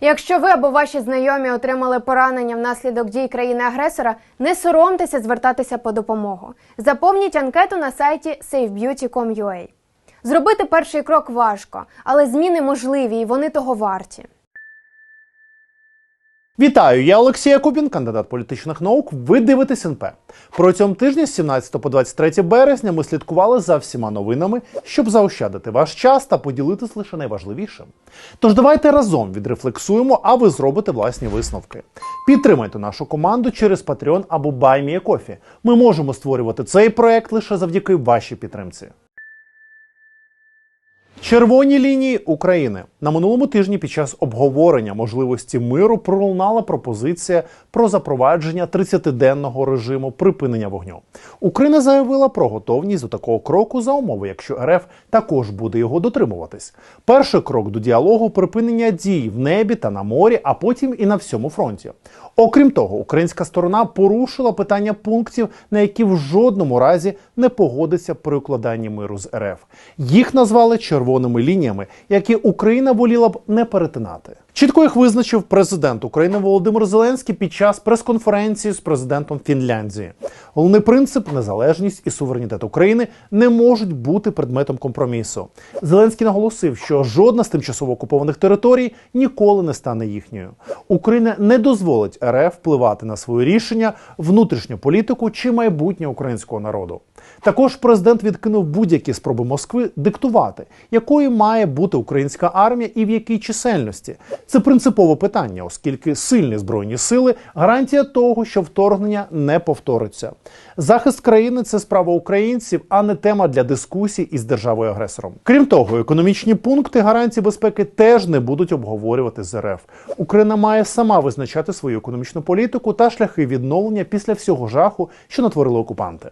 Якщо ви або ваші знайомі отримали поранення внаслідок дій країни-агресора, не соромтеся звертатися по допомогу. Заповніть анкету на сайті safebeauty.com.ua. Зробити перший крок важко, але зміни можливі і вони того варті. Вітаю, я Олексій Якубін, кандидат політичних наук. Ви дивитесь НП. Протягом тижня з 17 по 23 березня ми слідкували за всіма новинами, щоб заощадити ваш час та поділитись лише найважливішим. Тож давайте разом відрефлексуємо, а ви зробите власні висновки. Підтримайте нашу команду через Patreon або BuyMeACoffee. Ми можемо створювати цей проект лише завдяки вашій підтримці. Червоні лінії України на минулому тижні під час обговорення можливості миру пролунала пропозиція про запровадження 30-денного режиму припинення вогню. Україна заявила про готовність до такого кроку за умови, якщо РФ також буде його дотримуватись. Перший крок до діалогу припинення дій в небі та на морі, а потім і на всьому фронті. Окрім того, українська сторона порушила питання пунктів, на які в жодному разі не погодиться при укладанні миру з РФ. Їх назвали червоними лініями, які Україна воліла б не перетинати. Чітко їх визначив президент України Володимир Зеленський під час прес-конференції з президентом Фінляндії. Головний принцип незалежність і суверенітет України не можуть бути предметом компромісу. Зеленський наголосив, що жодна з тимчасово окупованих територій ніколи не стане їхньою. Україна не дозволить РФ впливати на свої рішення, внутрішню політику чи майбутнє українського народу. Також президент відкинув будь-які спроби Москви диктувати, якою має бути українська армія і в якій чисельності. Це принципове питання, оскільки сильні збройні сили гарантія того, що вторгнення не повториться. Захист країни це справа українців, а не тема для дискусій із державою агресором. Крім того, економічні пункти гарантії безпеки теж не будуть обговорювати з РФ. Україна має сама визначати свою економічну політику та шляхи відновлення після всього жаху, що натворили окупанти.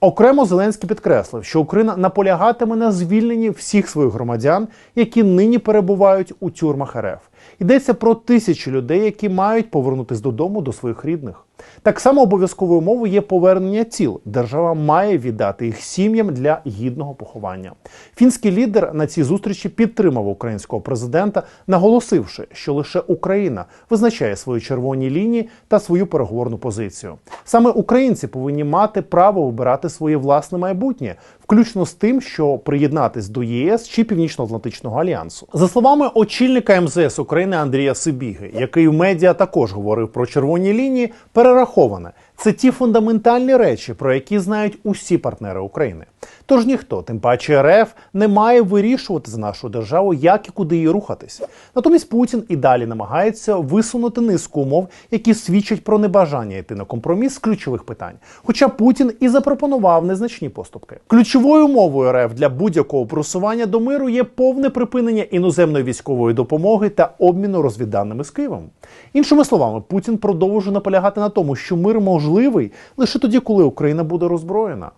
Окремо Зеленський підкреслив, що Україна наполягатиме на звільненні всіх своїх громадян, які нині перебувають у тюрмах РФ. Йдеться про тисячі людей, які мають повернутися додому до своїх рідних. Так само обов'язковою умовою є повернення тіл. Держава має віддати їх сім'ям для гідного поховання. Фінський лідер на цій зустрічі підтримав українського президента, наголосивши, що лише Україна визначає свої червоні лінії та свою переговорну позицію. Саме українці повинні мати право вибирати своє власне майбутнє, включно з тим, що приєднатись до ЄС чи Північно-Атлантичного альянсу. За словами очільника МЗС України Андрія Сибіги, який в медіа також говорив про червоні лінії, перераховане. Це ті фундаментальні речі, про які знають усі партнери України. Тож ніхто, тим паче РФ, не має вирішувати за нашу державу, як і куди їй рухатись. Натомість Путін і далі намагається висунути низку умов, які свідчать про небажання йти на компроміс з ключових питань. Хоча Путін і запропонував незначні поступки. Ключовою умовою РФ для будь-якого просування до миру є повне припинення іноземної військової допомоги та обміну розвідданими з Києвом. Іншими словами, Путін продовжує наполягати на тому, що мир можливий лише тоді, коли Україна буде роззброєна.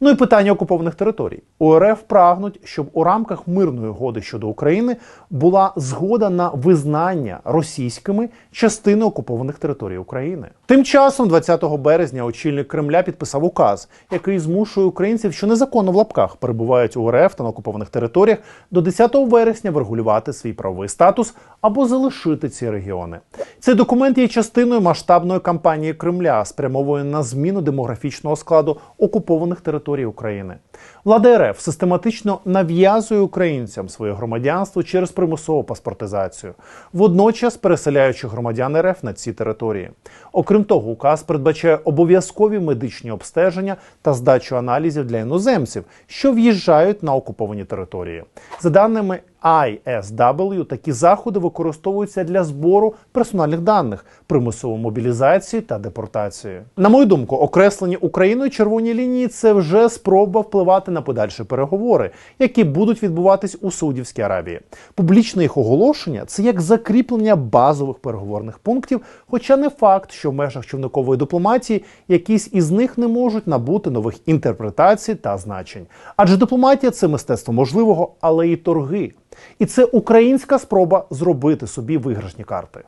Ну і питання окупованих територій. У РФ прагнуть, щоб у рамках мирної угоди щодо України була згода на визнання російськими частини окупованих територій України. Тим часом, 20 березня, очільник Кремля підписав указ, який змушує українців, що незаконно в лапках перебувають у РФ та на окупованих територіях, до 10 вересня врегулювати свій правовий статус або залишити ці регіони. Цей документ є частиною масштабної кампанії Кремля, спрямованої на зміну демографічного складу окупованих територій України. Влада РФ систематично нав'язує українцям своє громадянство через примусову паспортизацію, водночас переселяючи громадян РФ на ці території. Окрім того, указ передбачає обов'язкові медичні обстеження та здачу аналізів для іноземців, що в'їжджають на окуповані території. За даними ISW, такі заходи використовуються для збору персональних даних, примусової мобілізації та депортації. На мою думку, окреслені Україною червоні лінії це вже спроба впливати на подальші переговори, які будуть відбуватись у Саудівській Аравії. Публічне їх оголошення це як закріплення базових переговорних пунктів, хоча не факт, що в межах човникової дипломатії якісь із них не можуть набути нових інтерпретацій та значень. Адже дипломатія це мистецтво можливого, але і торги. І це українська спроба зробити собі виграшні карти.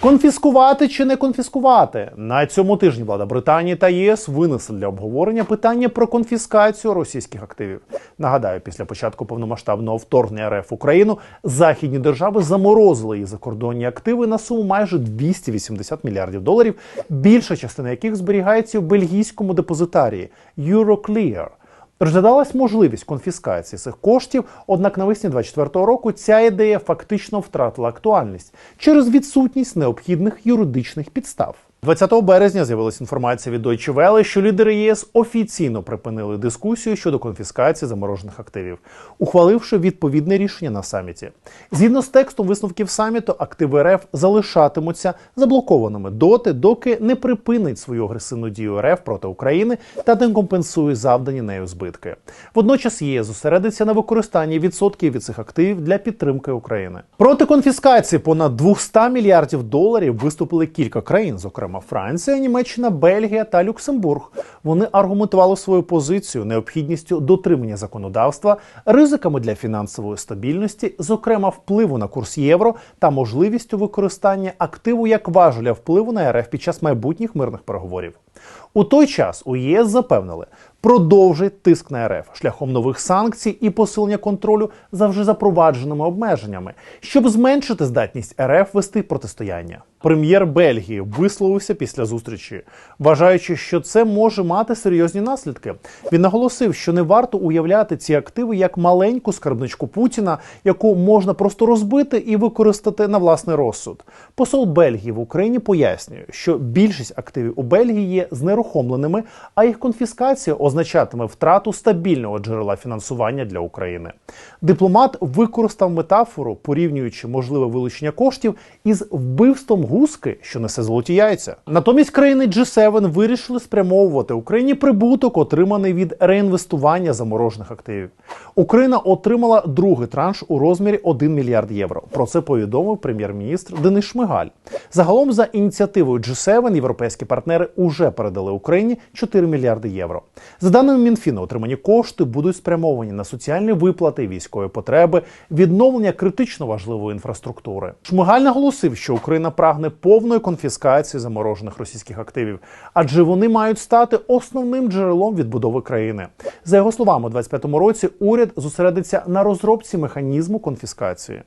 Конфіскувати чи не конфіскувати на цьому тижні влада Британії та ЄС винесли для обговорення питання про конфіскацію російських активів. Нагадаю, після початку повномасштабного вторгнення РФ в Україну західні держави заморозили її закордонні активи на суму майже 280 мільярдів доларів, більша частина яких зберігається в бельгійському депозитарії Euroclear. Розглядалась можливість конфіскації цих коштів, однак навесні 24-го року ця ідея фактично втратила актуальність через відсутність необхідних юридичних підстав. 20 березня з'явилася інформація від Deutsche Welle, що лідери ЄС офіційно припинили дискусію щодо конфіскації заморожених активів, ухваливши відповідне рішення на саміті. Згідно з текстом висновків саміту, активи РФ залишатимуться заблокованими доти, доки не припинить свою агресивну дію РФ проти України та не компенсує завдані нею збитки. Водночас ЄС зосередиться на використанні відсотків від цих активів для підтримки України. Проти конфіскації понад 200 мільярдів доларів виступили кілька країн, зокрема Франція, Німеччина, Бельгія та Люксембург. Вони аргументували свою позицію необхідністю дотримання законодавства, ризиками для фінансової стабільності, зокрема впливу на курс євро та можливістю використання активу як важеля впливу на РФ під час майбутніх мирних переговорів. У той час у ЄС запевнили, продовжить тиск на РФ шляхом нових санкцій і посилення контролю за вже запровадженими обмеженнями, щоб зменшити здатність РФ вести протистояння. Прем'єр Бельгії висловився після зустрічі, вважаючи, що це може мати серйозні наслідки. Він наголосив, що не варто уявляти ці активи як маленьку скарбничку Путіна, яку можна просто розбити і використати на власний розсуд. Посол Бельгії в Україні пояснює, що більшість активів у Бельгії є знерухомленими, а їх конфіскація означатиме втрату стабільного джерела фінансування для України. Дипломат використав метафору, порівнюючи можливе вилучення коштів із вбивством гуски, що несе золоті яйця. Натомість країни G7 вирішили спрямовувати Україні прибуток, отриманий від реінвестування заморожених активів. Україна отримала другий транш у розмірі 1 мільярд євро. Про це повідомив прем'єр-міністр Денис Шмигаль. Загалом, за ініціативою G7, європейські партнери уже передали Україні 4 мільярди євро. За даними Мінфіну, отримані кошти будуть спрямовані на соціальні виплати, військові потреби, відновлення критично важливої інфраструктури. Шмигаль наголосив, що Україна прагне повної конфіскації заморожених російських активів, адже вони мають стати основним джерелом відбудови країни. За його словами, у 2025 році уряд зосередиться на розробці механізму конфіскації.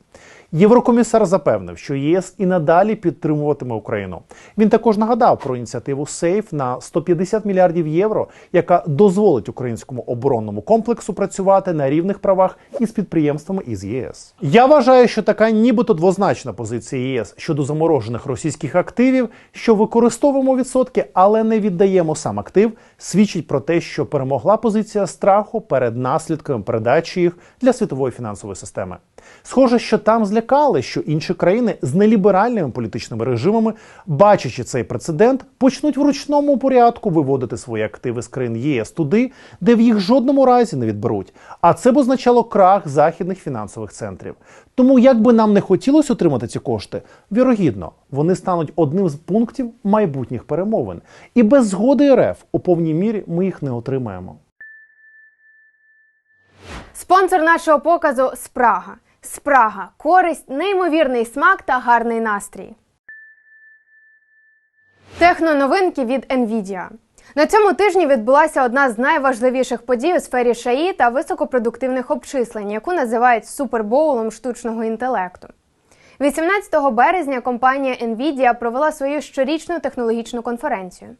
Єврокомісар запевнив, що ЄС і надалі підтримуватиме Україну. Він також нагадав про ініціативу Сейф на 150 мільярдів євро, яка дозволить українському оборонному комплексу працювати на рівних правах із підприємствами із ЄС. Я вважаю, що така нібито двозначна позиція ЄС щодо заморожених російських активів, що використовуємо відсотки, але не віддаємо сам актив, свідчить про те, що перемогла позиція страху перед наслідками передачі їх для світової фінансової системи. Схоже, що там злякали, що інші країни з неліберальними політичними режимами, бачачи цей прецедент, почнуть в ручному порядку виводити свої активи з країн ЄС туди, де в їх жодному разі не відберуть. А це б означало крах західних фінансових центрів. Тому, як би нам не хотілося отримати ці кошти, вірогідно, вони стануть одним з пунктів майбутніх перемовин. І без згоди РФ у повній мірі ми їх не отримаємо. Спонсор нашого показу Спрага. Спрага користь, неймовірний смак та гарний настрій. Техноновинки від Nvidia. На цьому тижні відбулася одна з найважливіших подій у сфері ШАІ та високопродуктивних обчислень, яку називають супербоулом штучного інтелекту. 18 березня компанія Nvidia провела свою щорічну технологічну конференцію.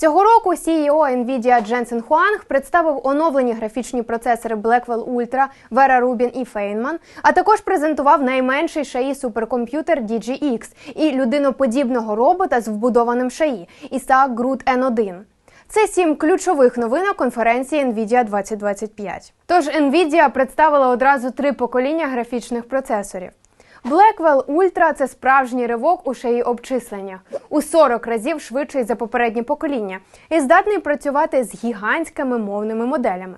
Цього року CEO Nvidia Дженсен Хуанг представив оновлені графічні процесори Blackwell Ultra, Vera Rubin і Feynman, а також презентував найменший шаї суперкомп'ютер DGX і людиноподібного робота з вбудованим шаї Isaac Groot N1. Це сім ключових новинок конференції Nvidia 2025. Тож Nvidia представила одразу три покоління графічних процесорів. Blackwell Ultra – це справжній ривок у шиї обчислення у 40 разів швидший за попереднє покоління і здатний працювати з гігантськими мовними моделями.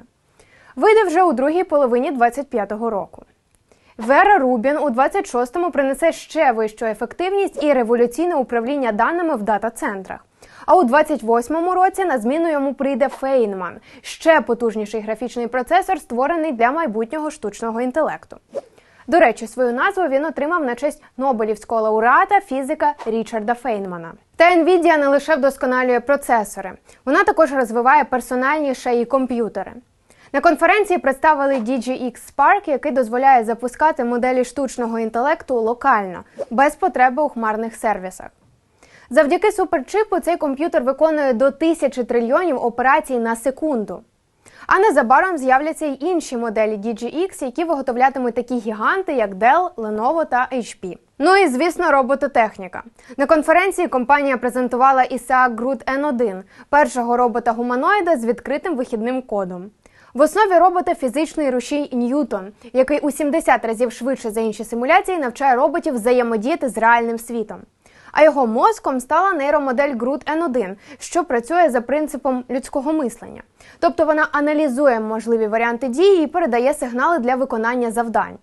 Вийде вже у другій половині 2025 року. Vera Rubin у 26-му принесе ще вищу ефективність і революційне управління даними в дата-центрах. А у 28-му році на зміну йому прийде Feynman – ще потужніший графічний процесор, створений для майбутнього штучного інтелекту. До речі, свою назву він отримав на честь Нобелівського лауреата фізика Річарда Фейнмана. Та Nvidia не лише вдосконалює процесори, вона також розвиває персональні шеї комп'ютери. На конференції представили DGX Spark, який дозволяє запускати моделі штучного інтелекту локально, без потреби у хмарних сервісах. Завдяки суперчипу цей комп'ютер виконує до тисячі трильйонів операцій на секунду. А незабаром з'являться й інші моделі DGX, які виготовлятимуть такі гіганти, як Dell, Lenovo та HP. Ну і звісно, робототехніка. На конференції компанія презентувала Isaac Groot N1, першого робота гуманоїда з відкритим вихідним кодом. В основі робота фізичний рушій Ньютон, який у 70 разів швидше за інші симуляції навчає роботів взаємодіяти з реальним світом. А його мозком стала нейромодель Groot N1, що працює за принципом людського мислення. Тобто вона аналізує можливі варіанти дії і передає сигнали для виконання завдань.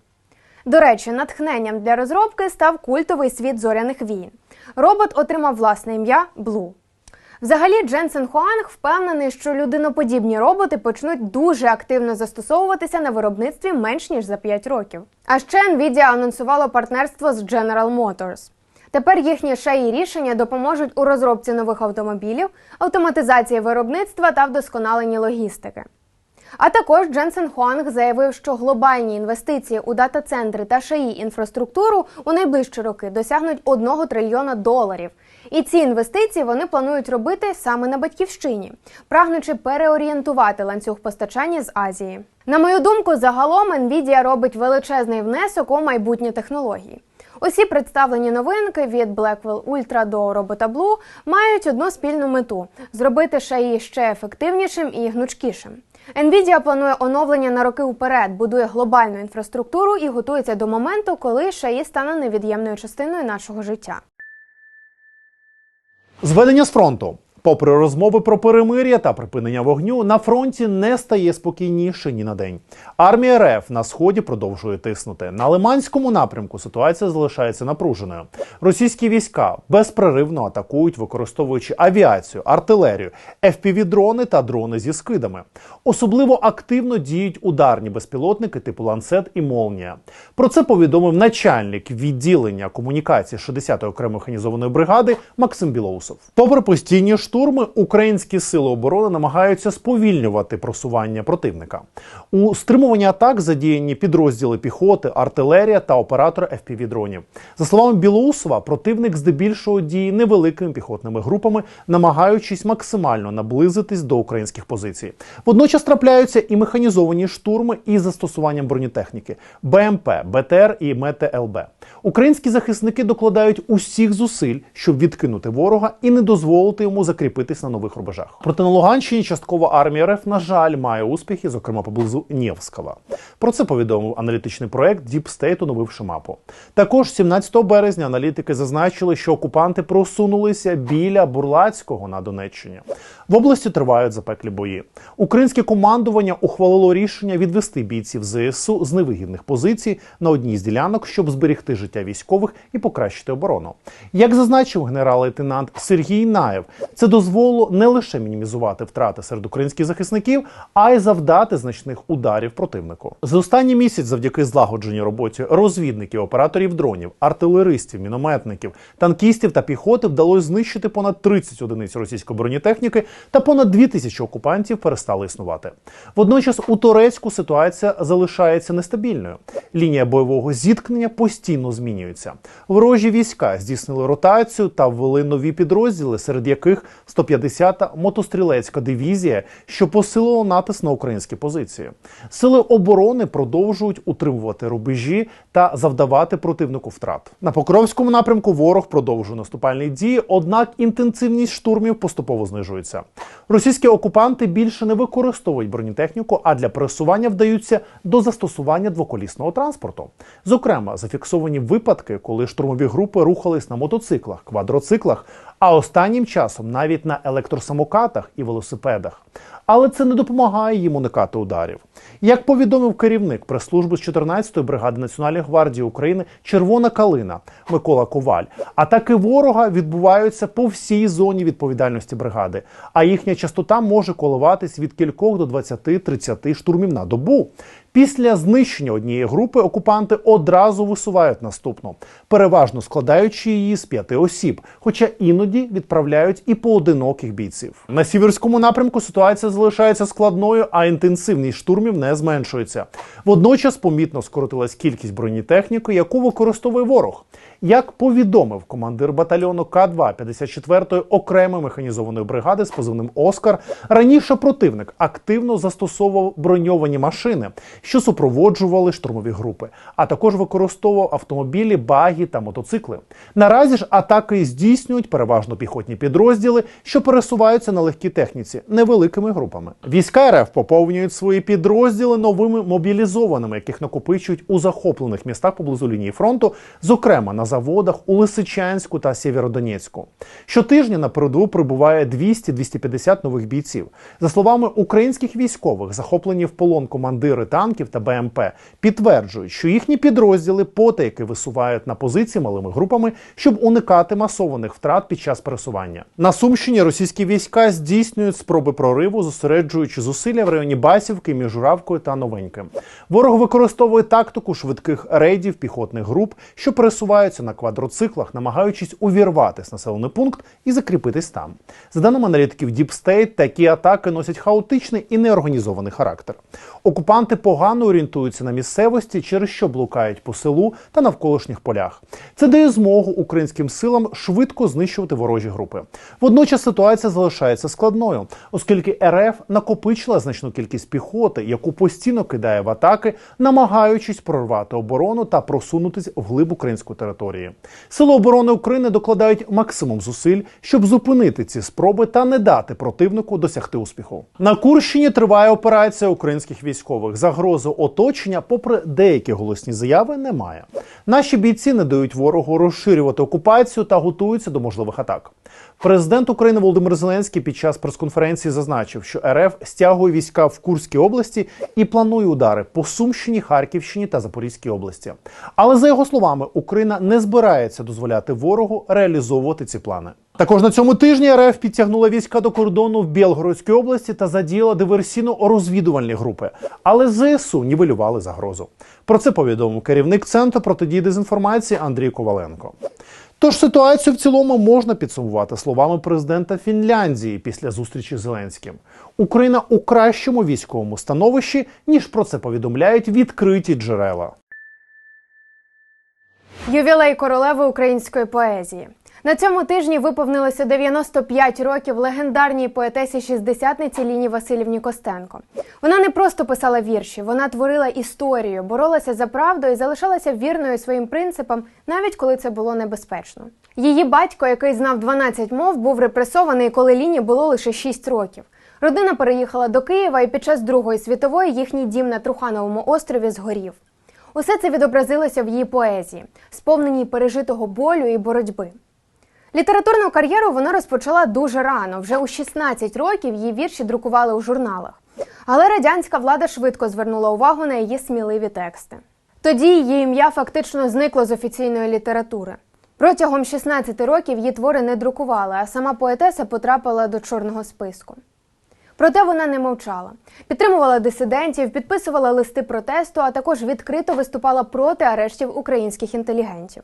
До речі, натхненням для розробки став культовий світ зоряних війн. Робот отримав власне ім'я Блу. Взагалі, Дженсен Хуанг впевнений, що людиноподібні роботи почнуть дуже активно застосовуватися на виробництві менш ніж за 5 років. А ще Nvidia анонсувало партнерство з General Motors. Тепер їхні шеї рішення допоможуть у розробці нових автомобілів, автоматизації виробництва та вдосконаленні логістики. А також Дженсен Хуанг заявив, що глобальні інвестиції у дата-центри та шиї інфраструктуру у найближчі роки досягнуть 1 трильйона доларів. І ці інвестиції вони планують робити саме на батьківщині, прагнучи переорієнтувати ланцюг постачання з Азії. На мою думку, загалом Nvidia робить величезний внесок у майбутні технології. Усі представлені новинки від Blackwell Ultra до робота мають одну спільну мету зробити шаї ще ефективнішим і гнучкішим. Nvidia планує оновлення на роки уперед, будує глобальну інфраструктуру і готується до моменту, коли шаї стане невід'ємною частиною нашого життя. Зведення з фронту. Попри розмови про перемир'я та припинення вогню, на фронті не стає спокійніше ні на день. Армія РФ на сході продовжує тиснути. На Лиманському напрямку ситуація залишається напруженою. Російські війська безперервно атакують, використовуючи авіацію, артилерію, FPV-дрони та дрони зі скидами. Особливо активно діють ударні безпілотники типу ланцет і Молнія. Про це повідомив начальник відділення комунікації 60-ї окремої механізованої бригади Максим Білоусов. Попри постійні штурми, українські сили оборони намагаються сповільнювати просування противника. У стримуванні атак задіяні підрозділи піхоти, артилерія та оператори FPV-дронів. За словами Білоусова, противник здебільшого діє невеликими піхотними групами, намагаючись максимально наблизитись до українських позицій. Водночас трапляються і механізовані штурми із застосуванням бронетехніки БМП, БТР і МТЛБ. Українські захисники докладають усіх зусиль, щоб відкинути ворога і не дозволити йому закріпитись на нових рубежах. Проте на Луганщині часткова армія РФ, на жаль, має успіхи, зокрема поблизу Нєвського. Про це повідомив аналітичний проект State, оновивши мапу. Також 17 березня аналітики зазначили, що окупанти просунулися біля Бурлацького на Донеччині. В області тривають запеклі бої. Українське командування ухвалило рішення відвести бійців ЗСУ з невигідних позицій на одній з ділянок, щоб зберегти життя військових і покращити оборону. Як зазначив генерал-лейтенант Сергій Наєв, це дозволило не лише мінімізувати втрати серед українських захисників, а й завдати значних ударів противнику. За останній місяць, завдяки злагодженій роботі розвідників, операторів дронів, артилеристів, мінометників, танкістів та піхоти вдалося знищити понад 30 одиниць російської бронетехніки та понад 2 тисячі окупантів перестали існувати. Водночас у Турецьку ситуація залишається нестабільною. Лінія бойового зіткнення постійно змінюється. Ворожі війська здійснили ротацію та ввели нові підрозділи, серед яких 150-та мотострілецька дивізія, що посилило натиск на українські позиції. Сили оборони продовжують утримувати рубежі та завдавати противнику втрат. На Покровському напрямку ворог продовжує наступальні дії, однак інтенсивність штурмів поступово знижується. Російські окупанти більше не використовують бронетехніку, а для пересування вдаються до застосування двоколісного транспорту. Зокрема, зафіксовані випадки, коли штурмові групи рухались на мотоциклах, квадроциклах, а останнім часом навіть на електросамокатах і велосипедах. Але це не допомагає їм уникати ударів. Як повідомив керівник прес-служби з 14-ї бригади Національної гвардії України Червона калина Микола Коваль, атаки ворога відбуваються по всій зоні відповідальності бригади, а їхня частота може коливатись від кількох до 20-30 штурмів на добу. Після знищення однієї групи окупанти одразу висувають наступну, переважно складаючи її з п'яти осіб, хоча іноді відправляють і поодиноких бійців. На сіверському напрямку ситуація залишається складною, а інтенсивність штурмів не зменшується. Водночас помітно скоротилась кількість бронетехніки, яку використовує ворог. Як повідомив командир батальйону К-2 54-ї окремої механізованої бригади з позивним Оскар, раніше противник активно застосовував броньовані машини, що супроводжували штурмові групи, а також використовував автомобілі, багі та мотоцикли. Наразі ж атаки здійснюють переважно піхотні підрозділи, що пересуваються на легкій техніці невеликими групами. Війська РФ поповнюють свої підрозділи новими мобілізованими, яких накопичують у захоплених містах поблизу лінії фронту, зокрема на заводах у Лисичанську та Сєвєродонецьку. Щотижня на передову прибуває 200-250 нових бійців. За словами українських військових, захоплені в полон командири танків та БМП підтверджують, що їхні підрозділи потайки висувають на позиції малими групами, щоб уникати масованих втрат під час пересування. На Сумщині російські війська здійснюють спроби прориву, зосереджуючи зусилля в районі Басівки між Журавкою та Новеньким. Ворог використовує тактику швидких рейдів піхотних груп, що пересуваються на квадроциклах, намагаючись увірватись населений пункт і закріпитись там. За даними аналітиків Deep State, такі атаки носять хаотичний і неорганізований характер. Окупанти погано орієнтуються на місцевості, через що блукають по селу та навколишніх полях. Це дає змогу українським силам швидко знищувати ворожі групи. Водночас ситуація залишається складною, оскільки РФ накопичила значну кількість піхоти, яку постійно кидає в атаки, намагаючись прорвати оборону та просунутись вглиб української території. Сили оборони України докладають максимум зусиль, щоб зупинити ці спроби та не дати противнику досягти успіху. На Курщині триває операція українських військових. Загрози оточення, попри деякі голосні заяви, немає. Наші бійці не дають ворогу розширювати окупацію та готуються до можливих атак. Президент України Володимир Зеленський під час прес-конференції зазначив, що РФ стягує війська в Курській області і планує удари по Сумщині, Харківщині та Запорізькій області. Але за його словами, Україна не збирається дозволяти ворогу реалізовувати ці плани. Також на цьому тижні РФ підтягнула війська до кордону в Білгородській області та задіяла диверсійно-розвідувальні групи, але ЗСУ нівелювали загрозу. Про це повідомив керівник центру протидії дезінформації Андрій Коваленко. Тож ситуацію в цілому можна підсумувати словами президента Фінляндії після зустрічі з Зеленським. Україна у кращому військовому становищі, ніж про це повідомляють відкриті джерела. Ювілей королеви української поезії. На цьому тижні виповнилося 95 років легендарній поетесі шістдесятниці Ліні Васильівні Костенко. Вона не просто писала вірші, вона творила історію, боролася за правду і залишалася вірною своїм принципам, навіть коли це було небезпечно. Її батько, який знав 12 мов, був репресований, коли Ліні було лише 6 років. Родина переїхала до Києва, і під час Другої світової їхній дім на Трухановому острові згорів. Усе це відобразилося в її поезії, сповненій пережитого болю і боротьби. Літературну кар'єру вона розпочала дуже рано. Вже у 16 років її вірші друкували у журналах. Але радянська влада швидко звернула увагу на її сміливі тексти. Тоді її ім'я фактично зникло з офіційної літератури. Протягом 16 років її твори не друкували, а сама поетеса потрапила до чорного списку. Проте вона не мовчала, підтримувала дисидентів, підписувала листи протесту, а також відкрито виступала проти арештів українських інтелігентів.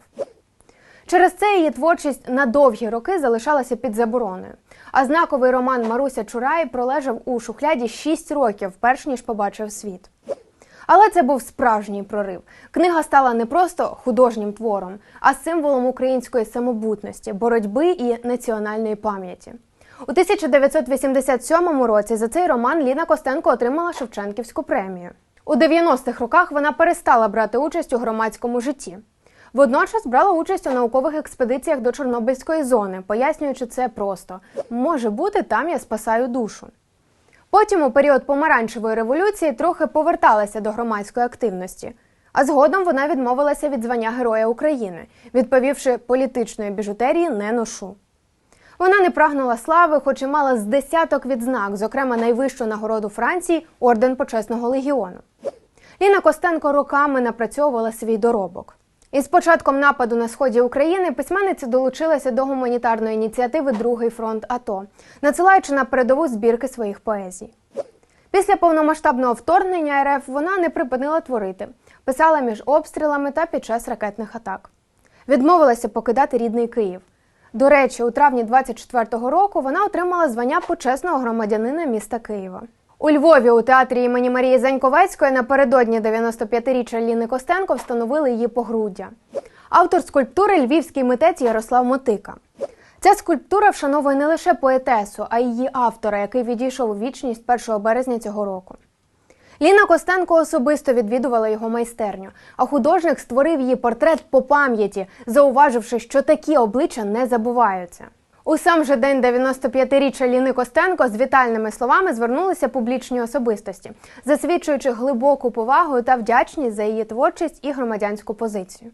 Через це її творчість на довгі роки залишалася під забороною. А знаковий роман Маруся Чурай пролежав у шухляді 6 років, перш ніж побачив світ. Але це був справжній прорив. Книга стала не просто художнім твором, а символом української самобутності, боротьби і національної пам'яті. У 1987 році за цей роман Ліна Костенко отримала Шевченківську премію. У 90-х роках вона перестала брати участь у громадському житті. Водночас брала участь у наукових експедиціях до Чорнобильської зони, пояснюючи це просто: може бути, там я спасаю душу. Потім, у період помаранчевої революції, трохи поверталася до громадської активності, а згодом вона відмовилася від звання Героя України, відповівши політичної біжутерії не ношу. Вона не прагнула слави, хоч і мала з десяток відзнак, зокрема найвищу нагороду Франції орден почесного легіону. Ліна Костенко роками напрацьовувала свій доробок. Із початком нападу на сході України письменниця долучилася до гуманітарної ініціативи Другий фронт АТО, надсилаючи на передову збірки своїх поезій. Після повномасштабного вторгнення РФ вона не припинила творити, писала між обстрілами та під час ракетних атак. Відмовилася покидати рідний Київ. До речі, у травні 24-го року вона отримала звання почесного громадянина міста Києва. У Львові у театрі імені Марії Заньковецької напередодні 95-річчя Ліни Костенко встановили її погруддя. Автор скульптури львівський митець Ярослав Мотика. Ця скульптура вшановує не лише поетесу, а й її автора, який відійшов у вічність 1 березня цього року. Ліна Костенко особисто відвідувала його майстерню, а художник створив її портрет по пам'яті, зауваживши, що такі обличчя не забуваються. У сам же день 95-річчя Ліни Костенко з вітальними словами звернулися публічні особистості, засвідчуючи глибоку повагу та вдячність за її творчість і громадянську позицію.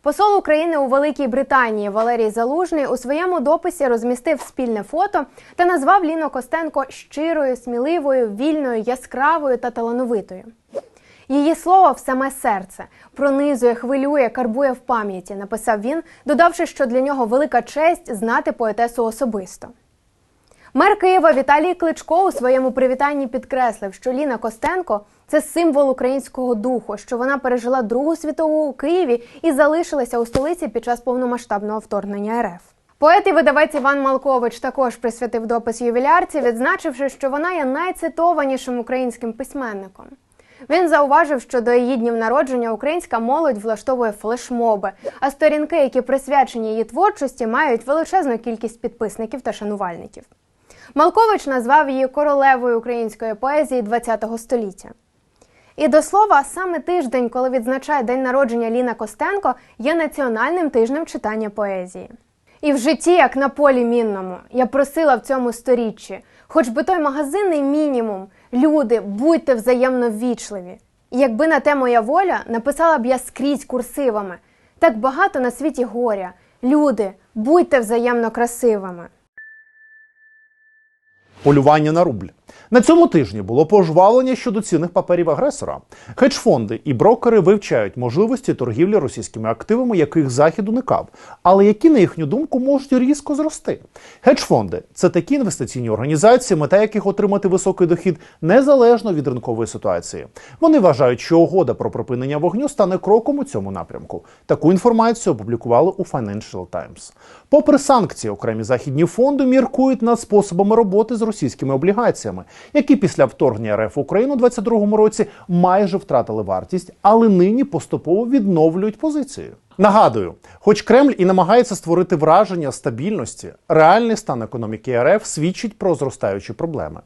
Посол України у Великій Британії Валерій Залужний у своєму дописі розмістив спільне фото та назвав Ліну Костенко щирою, сміливою, вільною, яскравою та талановитою. Її слово в саме серце пронизує, хвилює, карбує в пам'яті, написав він, додавши, що для нього велика честь знати поетесу особисто. Мер Києва Віталій Кличко у своєму привітанні підкреслив, що Ліна Костенко це символ українського духу, що вона пережила Другу світову у Києві і залишилася у столиці під час повномасштабного вторгнення РФ. Поет і видавець Іван Малкович також присвятив допис ювілярці, відзначивши, що вона є найцитованішим українським письменником. Він зауважив, що до її днів народження українська молодь влаштовує флешмоби, а сторінки, які присвячені її творчості, мають величезну кількість підписників та шанувальників. Малкович назвав її королевою української поезії ХХ століття. І до слова, саме тиждень, коли відзначає день народження Ліна Костенко, є національним тижнем читання поезії. І в житті, як на полі мінному, я просила в цьому сторіччі, хоч би той магазинний мінімум, люди, будьте взаємно ввічливі. Якби на те моя воля, написала б я скрізь курсивами. Так багато на світі горя. Люди, будьте взаємно красивими. Полювання на рубль. На цьому тижні було пожвавлення щодо цінних паперів агресора. Хедж-фонди і брокери вивчають можливості торгівлі російськими активами, яких захід уникав, але які, на їхню думку, можуть різко зрости. Хедж-фонди це такі інвестиційні організації, мета яких отримати високий дохід незалежно від ринкової ситуації. Вони вважають, що угода про припинення вогню стане кроком у цьому напрямку. Таку інформацію опублікували у Financial Times. Попри санкції, окремі західні фонди міркують над способами роботи з російськими облігаціями, які після вторгнення РФ Україну у 2022 році майже втратили вартість, але нині поступово відновлюють позицію. Нагадую, хоч Кремль і намагається створити враження стабільності, реальний стан економіки РФ свідчить про зростаючі проблеми.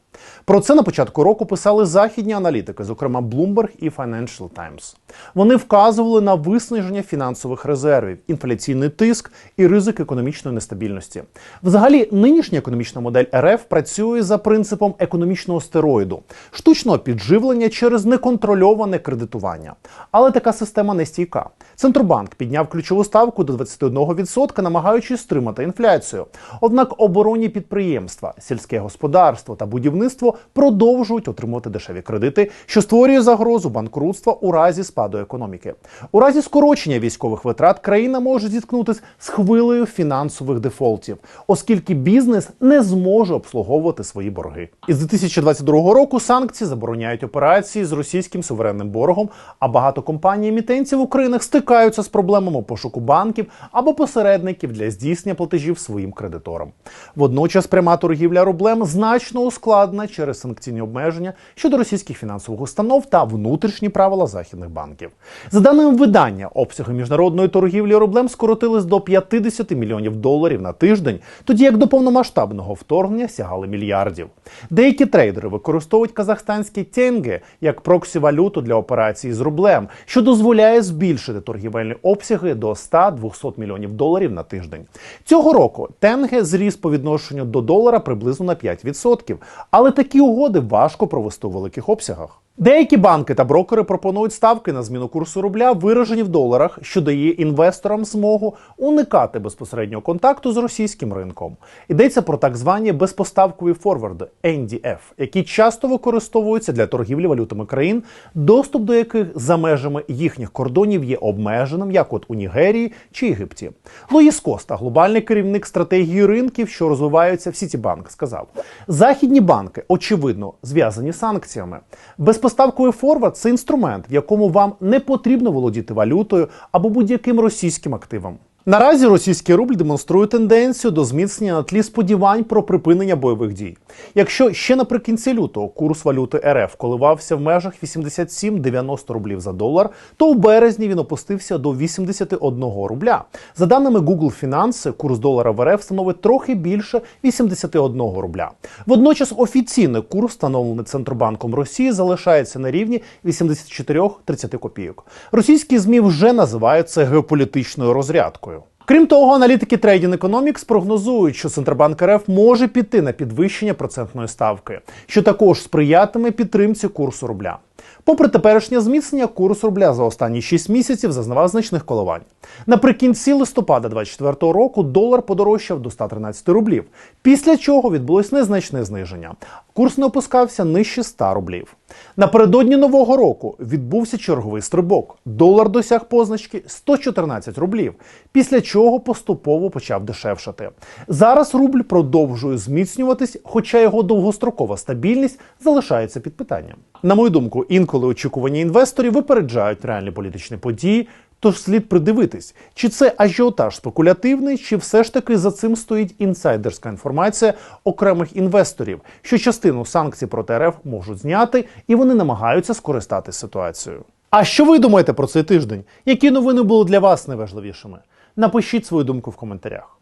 Про це на початку року писали західні аналітики, зокрема Bloomberg і Financial Times. Вони вказували на виснаження фінансових резервів, інфляційний тиск і ризик економічної нестабільності. Взагалі, нинішня економічна модель РФ працює за принципом економічного стероїду, штучного підживлення через неконтрольоване кредитування. Але така система не стійка. Центробанк підняв ключову ставку до 21%, намагаючись стримати інфляцію. Однак оборонні підприємства, сільське господарство та будівництво продовжують отримувати дешеві кредити, що створює загрозу банкрутства у разі спаду економіки. У разі скорочення військових витрат країна може зіткнутися з хвилею фінансових дефолтів, оскільки бізнес не зможе обслуговувати свої борги. Із 2022 року санкції забороняють операції з російським суверенним боргом, а багато компаній емітенців у країнах стикаються з проблемами пошуку банків або посередників для здійснення платежів своїм кредиторам. Водночас пряма торгівля рублем значно ускладнена через санкційні обмеження щодо російських фінансових установ та внутрішні правила західних банків. За даними видання, обсяги міжнародної торгівлі рублем скоротились до 50 мільйонів доларів на тиждень, тоді як до повномасштабного вторгнення сягали мільярдів. Деякі трейдери використовують казахстанські тенге як проксі-валюту для операцій з рублем, що дозволяє збільшити торгівельні обсяги до 100-200 мільйонів доларів на тиждень. Цього року тенге зріс по відношенню до долара приблизно на 5%, але такі угоди важко провести у великих обсягах. Деякі банки та брокери пропонують ставки на зміну курсу рубля, виражені в доларах, що дає інвесторам змогу уникати безпосереднього контакту з російським ринком. Йдеться про так звані безпоставкові форварди NDF, які часто використовуються для торгівлі валютами країн, доступ до яких за межами їхніх кордонів є обмеженим, як от у Нігерії чи Єгипті. Луїс Коста, глобальний керівник стратегії ринків, що розвиваються в Сітібанк, сказав: західні банки очевидно зв'язані з санкціями. Безпоставковий форвард це інструмент, в якому вам не потрібно володіти валютою або будь-яким російським активом. Наразі російський рубль демонструє тенденцію до зміцнення на тлі сподівань про припинення бойових дій. Якщо ще наприкінці лютого курс валюти РФ коливався в межах 87-90 рублів за долар, то у березні він опустився до 81 рубля. За даними Google Finance, курс долара в РФ становить трохи більше 81 рубля. Водночас офіційний курс, встановлений Центробанком Росії, залишається на рівні 84-30 копійок. Російські змі вже називають це геополітичною розрядкою. Крім того, аналітики Trading Economics прогнозують, що Центробанк РФ може піти на підвищення процентної ставки, що також сприятиме підтримці курсу рубля. Попри теперішнє зміцнення, курс рубля за останні 6 місяців зазнавав значних коливань. Наприкінці листопада 2024 року долар подорожчав до 113 рублів, після чого відбулось незначне зниження. Курс не опускався нижче 100 рублів. Напередодні нового року відбувся черговий стрибок. Долар досяг позначки 114 рублів, після чого поступово почав дешевшати. Зараз рубль продовжує зміцнюватись, хоча його довгострокова стабільність залишається під питанням. На мою думку, інколи очікування інвесторів випереджають реальні політичні події. Тож слід придивитись, чи це ажіотаж спекулятивний, чи все ж таки за цим стоїть інсайдерська інформація окремих інвесторів, що частину санкцій проти РФ можуть зняти, і вони намагаються скористатись ситуацією. А що ви думаєте про цей тиждень? Які новини були для вас найважливішими? Напишіть свою думку в коментарях.